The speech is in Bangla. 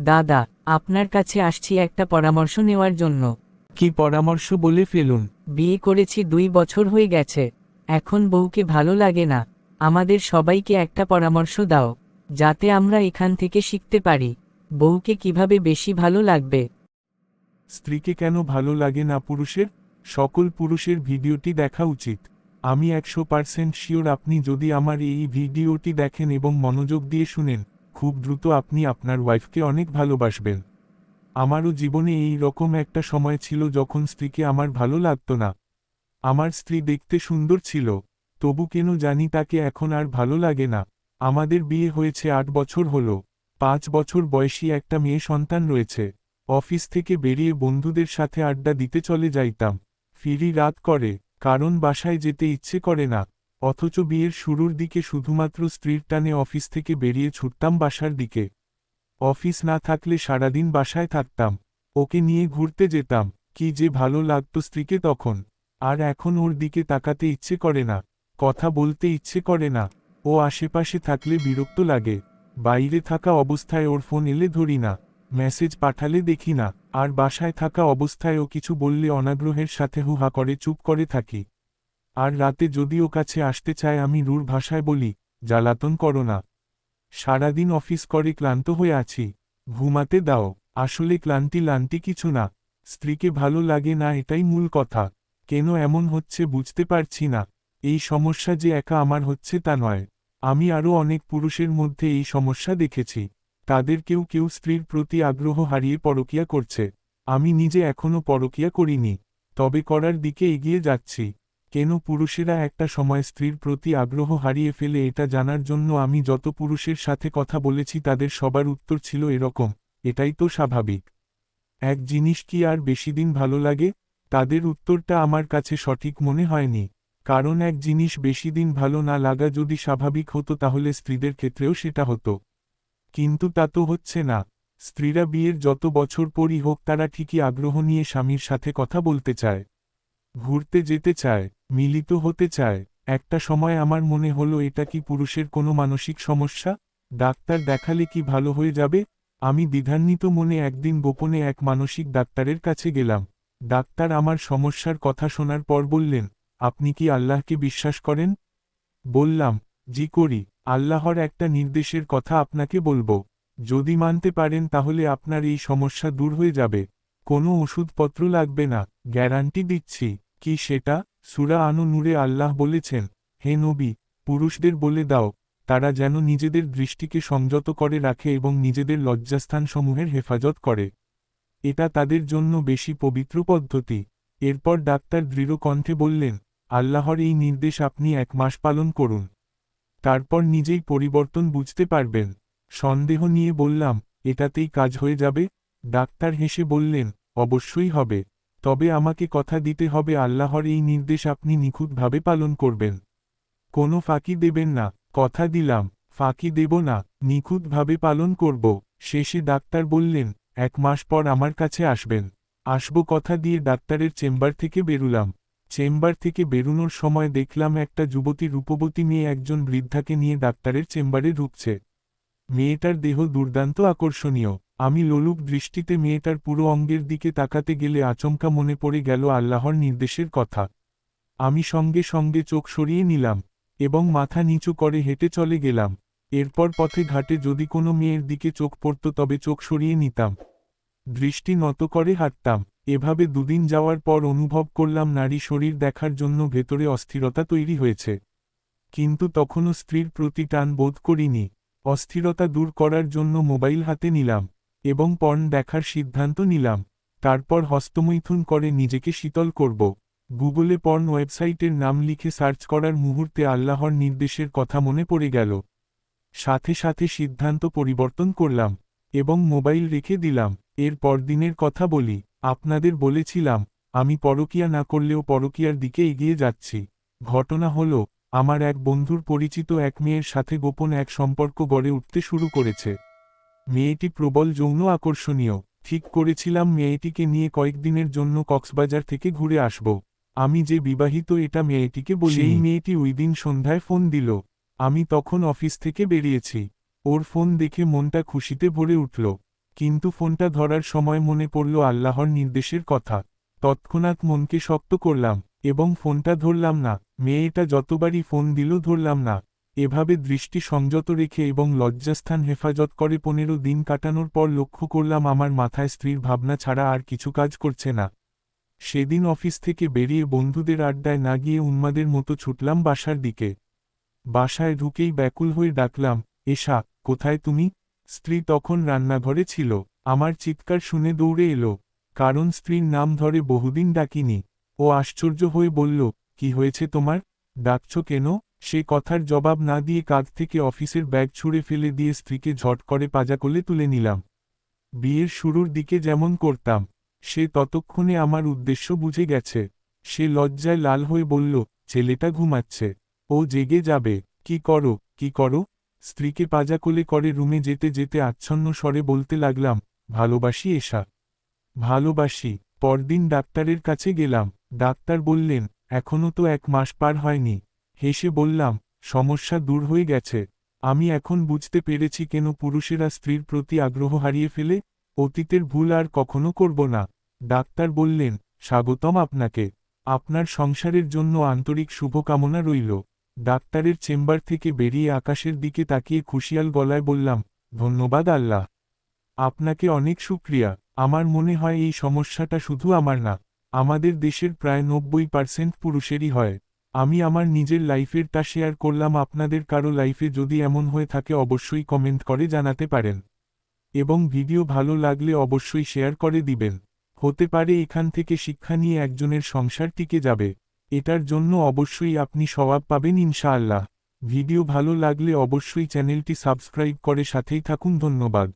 দাদা আপনার কাছে আসছি একটা পরামর্শ নেওয়ার জন্য। কি পরামর্শ বলে ফেলুন। বিয়ে করেছি দুই বছর হয়ে গেছে। এখন বউকে ভালো লাগে না। আমাদের সবাইকে একটা পরামর্শ দাও যাতে আমরা এখান থেকে শিখতে পারি বউকে কীভাবে বেশি ভালো লাগবে। স্ত্রীকে কেন ভালো লাগে না পুরুষের? সকল পুরুষের ভিডিওটি দেখা উচিত। আমি একশো পার্সেন্ট শিওর আপনি যদি আমার এই ভিডিওটি দেখেন এবং মনোযোগ দিয়ে শুনেন খুব দ্রুত আপনি আপনার ওয়াইফকে অনেক ভালোবাসবেন। আমারও জীবনে এই রকম একটা সময় ছিল যখন স্ত্রীকে আমার ভালো লাগতো না। আমার স্ত্রী দেখতে সুন্দর ছিল, তবু কেন জানি তাকে এখন আর ভালো লাগে না। আমাদের বিয়ে হয়েছে আট বছর হল, পাঁচ বছর বয়সী একটা মেয়ে সন্তান রয়েছে। অফিস থেকে বেরিয়ে বন্ধুদের সাথে আড্ডা দিতে চলে যাইতাম। ফিরি রাত করে, কারণ বাসায় যেতে ইচ্ছে করে না। অথচ বিয়ের শুরুর দিকে শুধুমাত্র স্ত্রীর টানে অফিস থেকে বেরিয়ে ছুটতাম বাসার দিকে। অফিস না থাকলে সারাদিন বাসায় থাকতাম। ওকে নিয়ে ঘুরতে যেতাম। কি যে ভালো লাগত স্ত্রীকে তখন। আর এখন ওর দিকে তাকাতে ইচ্ছে করে না। কথা বলতে ইচ্ছে করে না। ও আশেপাশে থাকলে বিরক্ত লাগে। বাইরে থাকা অবস্থায় ওর ফোন এলে ধরি না। মেসেজ পাঠালে দেখি না। আর বাসায় থাকা অবস্থায় ও কিছু বললে অনাগ্রহের সাথে হুহা করে চুপ করে থাকি। আর রাতে যদি ও কাছে আসতে চায় আমি রুর ভাষায় বলি, জ্বালাতন করো না। সারাদিন অফিস করে ক্লান্ত হয়ে আছি। ঘুমাতে দাও। আসলে ক্লান্তি লান্তি কিছু না। স্ত্রীকে ভালো লাগে না এটাই মূল কথা। কেন এমন হচ্ছে বুঝতে পারছি না। এই সমস্যা যে একা আমার হচ্ছে তা নয়। আমি আরও অনেক পুরুষের মধ্যে এই সমস্যা দেখেছি। তাদের কেউ কেউ স্ত্রীর প্রতি আগ্রহ হারিয়ে পরকিয়া করছে। আমি নিজে এখনও পরকিয়া করিনি। তবে করার দিকে এগিয়ে যাচ্ছি। কেন পুরুষেরা একটা সময় স্ত্রীর প্রতি আগ্রহ হারিয়ে ফেলে এটা জানার জন্য আমি যত পুরুষের সাথে কথা বলেছি তাদের সবার উত্তর ছিল এরকম, এটাই তো স্বাভাবিক। এক জিনিস কি আর বেশি দিন ভালো লাগে? তাদের উত্তরটা আমার কাছে সঠিক মনে হয়নি। কারণ এক জিনিস বেশি দিন ভালো না লাগা যদি স্বাভাবিক হতো তাহলে স্ত্রীদের ক্ষেত্রেও সেটা হতো। কিন্তু তা তো হচ্ছে না। স্ত্রীরা বিয়ের যত বছর পরই হোক তারা ঠিকই আগ্রহ নিয়ে স্বামীর সাথে কথা বলতে চায়। ঘুরতে যেতে চায়। মিলিত হতে চায়। একটা সময় আমার মনে হলো, এটা কি পুরুষের কোনো মানসিক সমস্যা? ডাক্তার দেখালে কি ভালো হয়ে যাবে? আমি দ্বিধান্বিত মনে একদিন গোপনে এক মানসিক ডাক্তারের কাছে গেলাম। ডাক্তার আমার সমস্যার কথা শোনার পর বললেন, আপনি কি আল্লাহকে বিশ্বাস করেন? বললাম, জি করি। আল্লাহর একটা নির্দেশের কথা আপনাকে বলব। যদি মানতে পারেন তাহলে আপনার এই সমস্যা দূর হয়ে যাবে। কোনো ওষুধপত্র লাগবে না। গ্যারান্টি দিচ্ছি। কি সেটা? সুরা আনু নূরে আল্লাহ বলেছেন, হে নবী, পুরুষদের বলে দাও, তারা যেন নিজেদের দৃষ্টিকে সংযত করে রাখে এবং নিজেদের লজ্জাস্থানসমূহের হেফাজত করে। এটা তাদের জন্য বেশি পবিত্র পদ্ধতি। এরপর ডাক্তার দৃঢ় কণ্ঠে বললেন, আল্লাহর এই নির্দেশ আপনি এক মাস পালন করুন। তারপর নিজেই পরিবর্তন বুঝতে পারবেন। সন্দেহ নিয়ে বললাম, এটাতেই কাজ হয়ে যাবে? ডাক্তার হেসে বললেন, অবশ্যই হবে। তবে আমাকে কথা দিতে হবে, আল্লাহর এই নির্দেশ আপনি নিখুঁতভাবে পালন করবেন। কোনো ফাঁকি দেবেন না, কথা দিলাম, ফাঁকি দেব না, নিখুঁতভাবে পালন করব। শেষে ডাক্তার বললেন, এক মাস পর আমার কাছে আসবেন। আসব কথা দিয়ে ডাক্তারের চেম্বার থেকে বেরুলাম। চেম্বার থেকে বেরুনোর সময় দেখলাম একটা যুবতী রূপবতী মেয়ে একজন বৃদ্ধাকে নিয়ে ডাক্তারের চেম্বারে ঢুকছে। মেয়েটার দেহ দুর্দান্ত আকর্ষণীয়। আমি লোলুপ দৃষ্টিতে মেয়েটার পুরো অঙ্গের দিকে তাকাতে গেলে আচমকা মনে পড়ে গেল আল্লাহর নির্দেশের কথা। আমি সঙ্গে সঙ্গে চোখ সরিয়ে নিলাম এবং মাথা নিচু করে হেঁটে চলে গেলাম। এরপর পথে ঘাটে যদি কোনো মেয়ের দিকে চোখ পড়ত তবে চোখ সরিয়ে নিতাম। দৃষ্টি নত করে হাঁটতাম। এভাবে দুদিন যাওয়ার পর অনুভব করলাম নারী শরীর দেখার জন্য ভেতরে অস্থিরতা তৈরি হয়েছে। কিন্তু তখনও স্ত্রীর প্রতি টান বোধ করিনি। অস্থিরতা দূর করার জন্য মোবাইল হাতে নিলাম এবং পর্ন দেখার সিদ্ধান্ত নিলাম। তারপর হস্তমৈথুন করে নিজেকে শীতল করব। গুগলে পর্ন ওয়েবসাইটের নাম লিখে সার্চ করার মুহূর্তে আল্লাহর নির্দেশের কথা মনে পড়ে গেল। সাথে সাথে সিদ্ধান্ত পরিবর্তন করলাম এবং মোবাইল রেখে দিলাম। এর পরদিনের কথা বলি, আপনাদের বলেছিলাম, আমি পরকিয়া না করলেও পরকিয়ার দিকে এগিয়ে যাচ্ছি। ঘটনা হল আমার এক বন্ধুর পরিচিত এক মেয়ের সাথে গোপন এক সম্পর্ক গড়ে উঠতে শুরু করেছে। মেয়েটি প্রবল যৌন আকর্ষণীয়। ঠিক করেছিলাম মেয়েটিকে নিয়ে কয়েকদিনের জন্য কক্সবাজার থেকে ঘুরে আসব। আমি যে বিবাহিত এটা মেয়েটিকে বলি। এই মেয়েটি ওই দিন সন্ধ্যায় ফোন দিল। আমি তখন অফিস থেকে বেরিয়েছি। ওর ফোন দেখে মনটা খুশিতে ভরে উঠল। কিন্তু ফোনটা ধরার সময় মনে পড়ল আল্লাহর নির্দেশের কথা। তৎক্ষণাৎ মনকে শক্ত করলাম। এবং ফোনটা ধরলাম না। মেয়েটা যতবারই ফোন দিল ধরলাম না। এভাবে দৃষ্টি সংযত রেখে এবং লজ্জাস্থান হেফাজত করে পনেরো দিন কাটানোর পর লক্ষ্য করলাম আমার মাথায় স্ত্রীর ভাবনা ছাড়া আর কিছু কাজ করছে না। সেদিন অফিস থেকে বেরিয়ে বন্ধুদের আড্ডায় না গিয়ে উন্মাদের মতো ছুটলাম বাসার দিকে। বাসায় ঢুকেই ব্যাকুল হয়ে ডাকলাম, এসা, কোথায় তুমি? স্ত্রী তখন রান্নাঘরে ছিল। আমার চিৎকার শুনে দৌড়ে এলো, কারণ স্ত্রীর নাম ধরে বহুদিন ডাকিনি। ও আশ্চর্য হয়ে বলল, কি হয়েছে তোমার? ডাকছ কেন? সে কথার জবাব না দিয়ে কাঁধ থেকে অফিসের ব্যাগ ছুঁড়ে ফেলে দিয়ে স্ত্রীকে ঝট করে পাজাকলে তুলে নিলাম। বিয়ের শুরুর দিকে যেমন করতাম, সে ততক্ষণে আমার উদ্দেশ্য বুঝে গেছে। সে লজ্জায় লাল হয়ে বলল, ছেলেটা ঘুমাচ্ছে। ও জেগে যাবে। কি করো? কি করো? স্ত্রীকে পাজা পাজাকলে করে রুমে যেতে যেতে আচ্ছন্ন স্বরে বলতে লাগলাম, ভালোবাসি এসা। ভালোবাসি। পরদিন ডাক্তারের কাছে গেলাম। ডাক্তার বললেন এখনও তো এক মাস পার হয়নি। হেসে বললাম, সমস্যা দূর হয়ে গেছে। আমি এখন বুঝতে পেরেছি কেন পুরুষেরা স্ত্রীর প্রতি আগ্রহ হারিয়ে ফেলে, অতীতের ভুল আর কখনো করব না। ডাক্তার বললেন, স্বাগতম আপনাকে। আপনার সংসারের জন্য আন্তরিক শুভকামনা রইল। ডাক্তারের চেম্বার থেকে বেরিয়ে আকাশের দিকে তাকিয়ে খুশিয়াল গলায় বললাম, ধন্যবাদ আল্লাহ। আপনাকে অনেক শুক্রিয়া। আমার মনে হয় এই সমস্যাটা শুধু আমার না আমাদের দেশের প্রায় নব্বই পার্সেন্ট পুরুষেরই হয়। আমি আমার নিজের লাইফেরটা শেয়ার করলাম আপনাদের কারও লাইফে যদি এমন হয়ে থাকে অবশ্যই কমেন্ট করে জানাতে পারেন। এবং ভিডিও ভালো লাগলে অবশ্যই শেয়ার করে দিবেন। হতে পারে এখান থেকে শিক্ষা নিয়ে একজনের সংসার টিকে যাবে। এটার জন্য অবশ্যই আপনি স্বভাব পাবেন ইনশাআল্লাহ। ভিডিও ভালো লাগলে অবশ্যই চ্যানেলটি সাবস্ক্রাইব করে সাথেই থাকুন, ধন্যবাদ।